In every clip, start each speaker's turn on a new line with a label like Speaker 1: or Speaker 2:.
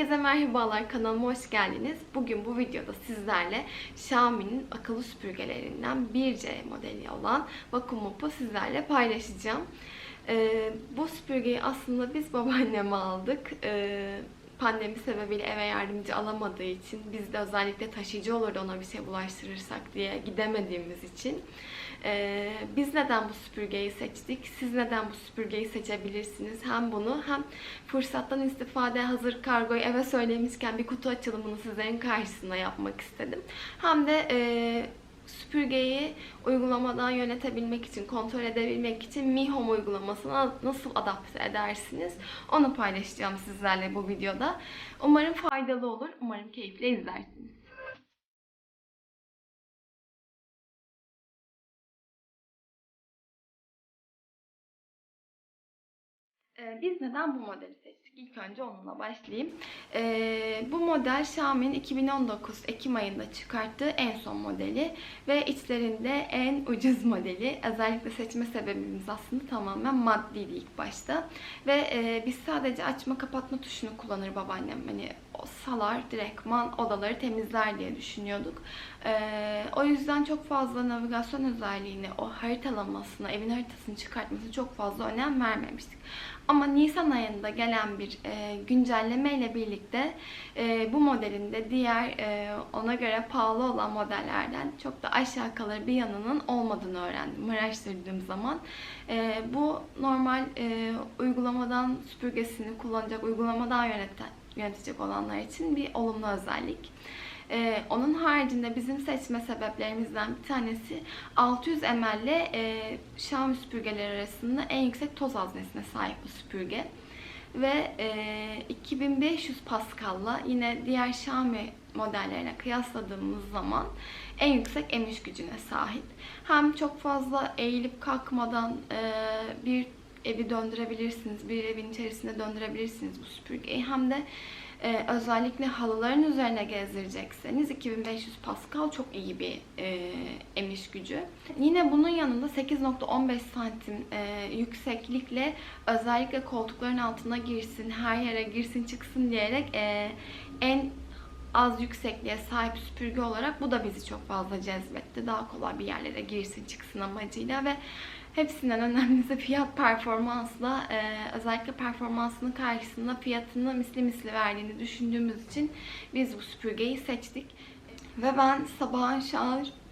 Speaker 1: Herkese merhabalar kanalıma hoş geldiniz. Bugün bu videoda sizlerle Xiaomi'nin akıllı süpürgelerinden 1C modeli olan Vacuum Mop'u sizlerle paylaşacağım. Ee, bu süpürgeyi aslında biz babaanneme aldık. Ee, pandemi sebebiyle eve yardımcı alamadığı için biz de özellikle taşıyıcı olurdu ona bir şey bulaştırırsak diye gidemediğimiz için. Ee, biz neden bu süpürgeyi seçtik? Siz neden bu süpürgeyi seçebilirsiniz? Hem bunu hem fırsattan istifade hazır kargoyu eve söylemişken bir kutu açılımını sizlerin karşısında yapmak istedim. Hem de e, süpürgeyi uygulamadan yönetebilmek için, kontrol edebilmek için Mi Home uygulamasına nasıl adapte edersiniz? Onu paylaşacağım sizlerle bu videoda. Umarım faydalı olur. Umarım keyifle izlersiniz. Biz neden bu modeli seçtik? İlk önce onunla başlayayım. Ee, bu model Xiaomi'nin 2019 Ekim ayında çıkarttığı en son modeli ve içlerinde en ucuz modeli. Özellikle seçme sebebimiz aslında tamamen maddiydi ilk başta. Ve e, biz sadece açma kapatma tuşunu kullanır babaannem. Hani salar direktman odaları temizler diye düşünüyorduk. Ee, o yüzden çok fazla navigasyon özelliğine, o haritalamasına, evin haritasını çıkartmasına çok fazla önem vermemiştik. Ama Nisan ayında gelen bir e, güncelleme ile birlikte e, bu modelin de diğer e, ona göre pahalı olan modellerden çok da aşağı kalır bir yanının olmadığını öğrendim araştırdığım zaman. E, bu normal e, uygulamadan süpürgesini kullanacak, uygulamadan yöneten, yönetecek olanlar için bir olumlu özellik. Ee, onun haricinde bizim seçme sebeplerimizden bir tanesi 600 ml ile e, Xiaomi süpürgeleri arasında en yüksek toz haznesine sahip bu süpürge. Ve e, 2500 Pascal'la yine diğer Xiaomi modellerine kıyasladığımız zaman en yüksek emiş gücüne sahip. Hem çok fazla eğilip kalkmadan e, bir evi döndürebilirsiniz, bir evin içerisinde döndürebilirsiniz bu süpürgeyi. Hem de ee, özellikle halıların üzerine gezdirecekseniz 2500 Pascal çok iyi bir e, emiş gücü. Yine bunun yanında 8.15 santim e, yükseklikle özellikle koltukların altına girsin, her yere girsin çıksın diyerek e, en az yüksekliğe sahip süpürge olarak bu da bizi çok fazla cezbetti. Daha kolay bir yerlere girsin çıksın amacıyla ve Hepsinden önemlisi fiyat performansla e, özellikle performansının karşısında fiyatını misli misli verdiğini düşündüğümüz için biz bu süpürgeyi seçtik. Ve ben sabahın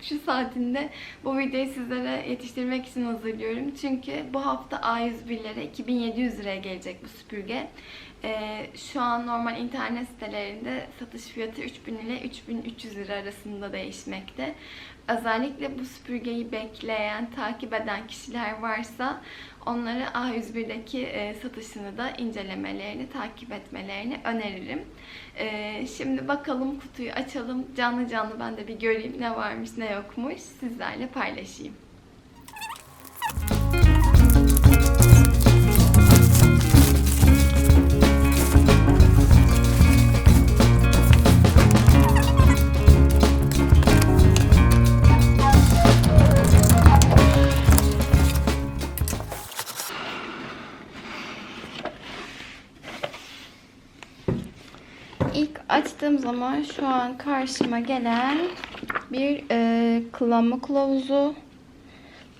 Speaker 1: şu saatinde bu videoyu sizlere yetiştirmek için hazırlıyorum. Çünkü bu hafta A101'lere 2700 liraya gelecek bu süpürge. Ee, şu an normal internet sitelerinde satış fiyatı 3000 ile 3300 lira arasında değişmekte. Özellikle bu süpürgeyi bekleyen, takip eden kişiler varsa onlara A101'deki e, satışını da incelemelerini, takip etmelerini öneririm. E, şimdi bakalım kutuyu açalım. Canlı canlı ben de bir göreyim ne varmış ne yokmuş. Sizlerle paylaşayım. Zaman şu an karşıma gelen bir e, kullanma kılavuzu.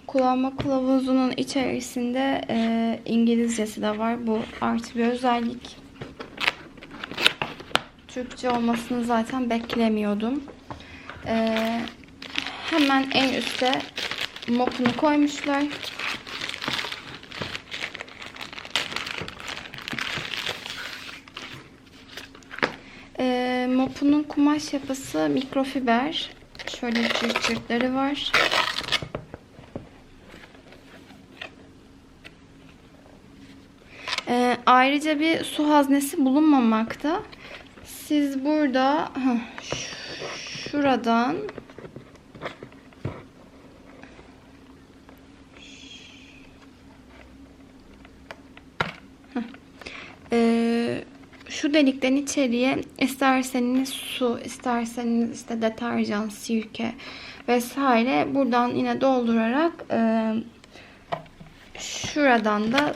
Speaker 1: Kullanma kılavuzunun içerisinde e, İngilizcesi de var. Bu artı bir özellik. Türkçe olmasını zaten beklemiyordum. E, hemen en üstte mopunu koymuşlar. Mopunun kumaş yapısı mikrofiber. Şöyle cırt cırtları var. E, ayrıca bir su haznesi bulunmamakta. Siz burada heh, şuradan Heh. Ee, şu delikten içeriye isterseniz su, isterseniz işte deterjan, sirke vesaire buradan yine doldurarak e, şuradan da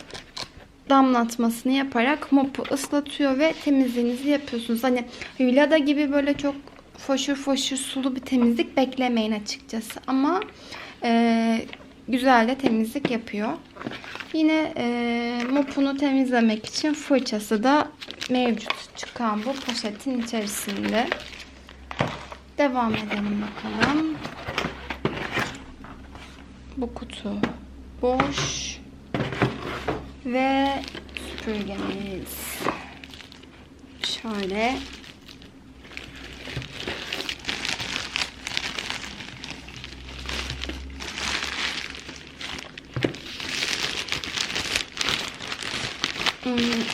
Speaker 1: damlatmasını yaparak mopu ıslatıyor ve temizliğinizi yapıyorsunuz. Hani Hülyada gibi böyle çok foşur foşur sulu bir temizlik beklemeyin açıkçası. Ama e, güzel de temizlik yapıyor. Yine e, mopunu temizlemek için fırçası da mevcut çıkan bu poşetin içerisinde. Devam edelim bakalım. Bu kutu boş. Ve süpürgemiz. Şöyle.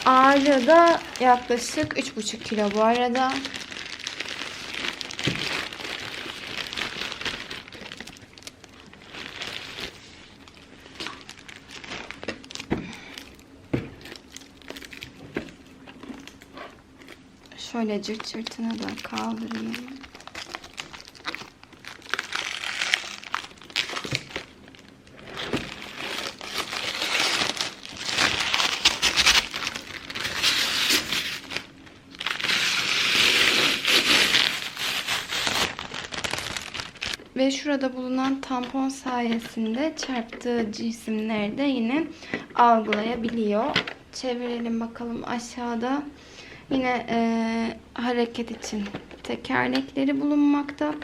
Speaker 1: Ağırlığı da yaklaşık 3,5 kilo bu arada. Şöyle cırt çırtını da kaldırayım. Ve şurada bulunan tampon sayesinde çarptığı cisimleri de yine algılayabiliyor. Çevirelim bakalım aşağıda. Yine e, hareket için tekerlekleri bulunmakta.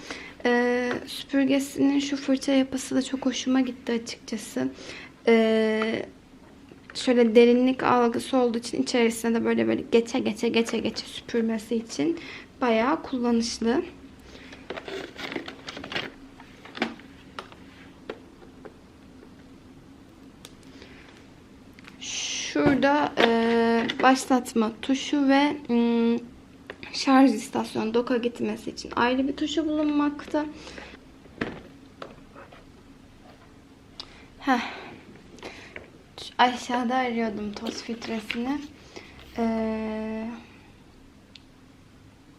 Speaker 1: E, süpürgesinin şu fırça yapısı da çok hoşuma gitti açıkçası. E, şöyle derinlik algısı olduğu için içerisinde de böyle böyle geçe geçe geçe geçe süpürmesi için bayağı kullanışlı. Şurada e, başlatma tuşu ve mm, şarj istasyonu doka gitmesi için ayrı bir tuşu bulunmakta. Heh. Aşağıda arıyordum toz filtresini. Ee,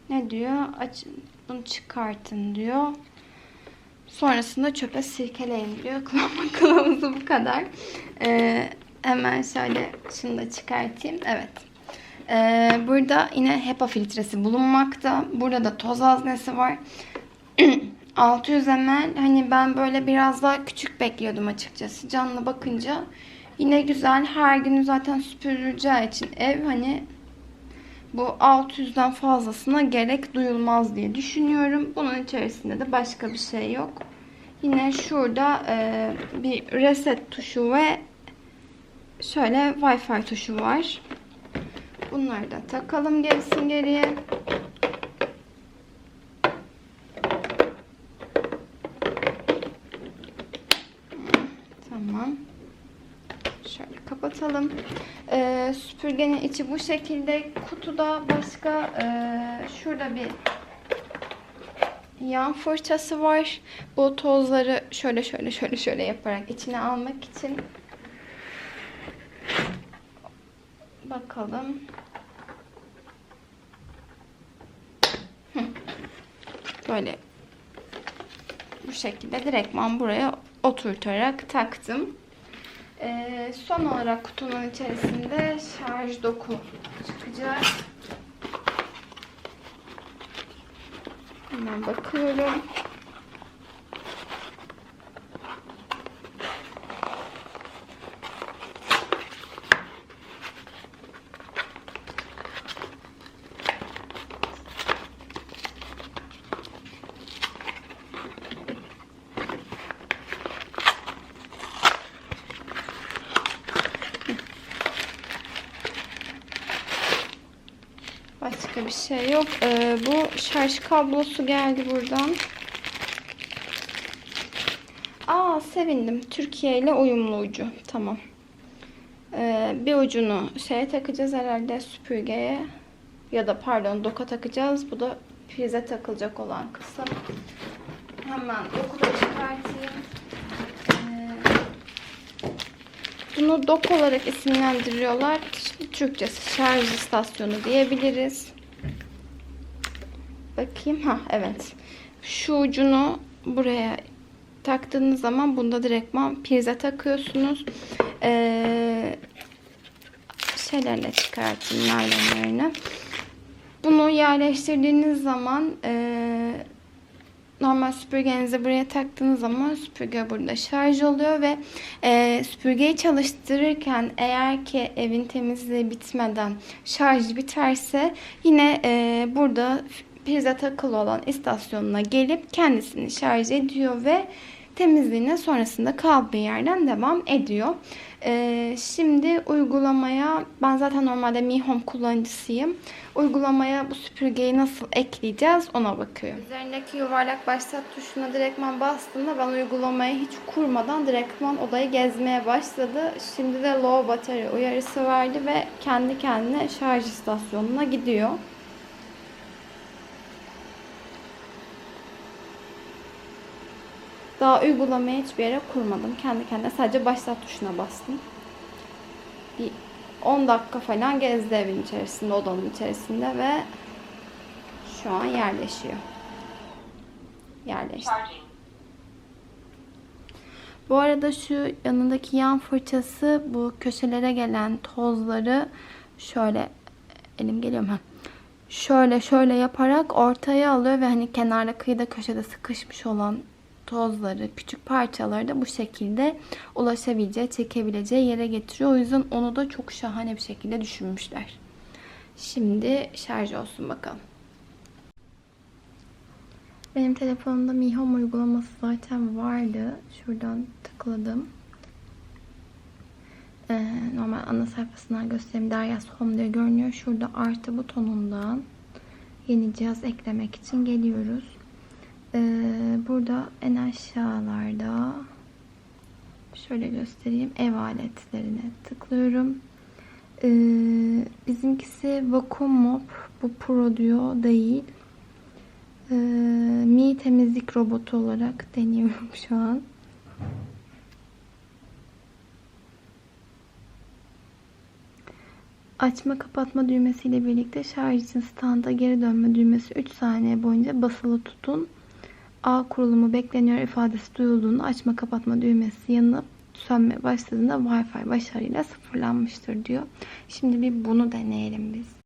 Speaker 1: ne diyor? Aç, bunu çıkartın diyor. Sonrasında çöpe sirkeleyin diyor. Kullanma kılavuzu bu kadar. Ee, hemen şöyle şunu da çıkartayım. Evet. Ee, burada yine HEPA filtresi bulunmakta. Burada da toz haznesi var. 600 ml. Hani ben böyle biraz daha küçük bekliyordum açıkçası. Canlı bakınca yine güzel. Her gün zaten süpürüleceği için ev hani bu 600'den fazlasına gerek duyulmaz diye düşünüyorum. Bunun içerisinde de başka bir şey yok. Yine şurada e, bir reset tuşu ve şöyle Wi-Fi tuşu var. Bunları da takalım gerisin geriye. Tamam. Şöyle kapatalım. Ee, süpürgenin içi bu şekilde. Kutuda başka e, şurada bir yan fırçası var. Bu tozları şöyle şöyle şöyle şöyle yaparak içine almak için bakalım. Böyle bu şekilde direktman buraya oturtarak taktım. Ee, son olarak kutunun içerisinde şarj doku çıkacak. Hemen bakıyorum. Başka bir şey yok. Ee, bu şarj kablosu geldi buradan. Aa sevindim. Türkiye ile uyumlu ucu. Tamam. Ee, bir ucunu şeye takacağız herhalde süpürgeye. Ya da pardon doka takacağız. Bu da prize takılacak olan kısım. Hemen doku da çıkartayım. Ee, bunu dok olarak isimlendiriyorlar. Türkçesi şarj istasyonu diyebiliriz. Bakayım. Ha evet. Şu ucunu buraya taktığınız zaman bunda direktman prize takıyorsunuz. Ee, şeylerini de çıkartayım naylonlarını. Bunu yerleştirdiğiniz zaman eee, normal süpürgenizi buraya taktığınız zaman süpürge burada şarj oluyor ve eee, süpürgeyi çalıştırırken eğer ki evin temizliği bitmeden şarj biterse yine eee, burada prize takılı olan istasyonuna gelip kendisini şarj ediyor ve temizliğine sonrasında kaldığı yerden devam ediyor. Ee, şimdi uygulamaya ben zaten normalde Mi Home kullanıcısıyım. Uygulamaya bu süpürgeyi nasıl ekleyeceğiz ona bakıyorum. Üzerindeki yuvarlak başlat tuşuna direktman bastığımda ben uygulamayı hiç kurmadan direktman odayı gezmeye başladı. Şimdi de low battery uyarısı verdi ve kendi kendine şarj istasyonuna gidiyor. Daha uygulamayı hiçbir yere kurmadım. Kendi kendine sadece başlat tuşuna bastım. Bir 10 dakika falan gezdi evin içerisinde, odanın içerisinde ve şu an yerleşiyor. Yerleşti. Bu arada şu yanındaki yan fırçası bu köşelere gelen tozları şöyle elim geliyor mu? Şöyle şöyle yaparak ortaya alıyor ve hani kenarda kıyıda köşede sıkışmış olan tozları, küçük parçaları da bu şekilde ulaşabileceği, çekebileceği yere getiriyor. O yüzden onu da çok şahane bir şekilde düşünmüşler. Şimdi şarj olsun bakalım. Benim telefonumda Mi Home uygulaması zaten vardı. Şuradan tıkladım. Ee, normal ana sayfasından göstereyim. Deryas Home diye görünüyor. Şurada artı butonundan yeni cihaz eklemek için geliyoruz. Ee, burada en aşağılarda şöyle göstereyim. Ev aletlerine tıklıyorum. Ee, bizimkisi Vacuum Mop. Bu Pro diyor değil. Ee, Mi temizlik robotu olarak deniyorum şu an. Açma kapatma düğmesiyle birlikte şarj için standa geri dönme düğmesi 3 saniye boyunca basılı tutun. A kurulumu bekleniyor ifadesi duyulduğunda açma kapatma düğmesi yanıp sönmeye başladığında Wi-Fi başarıyla sıfırlanmıştır diyor. Şimdi bir bunu deneyelim biz.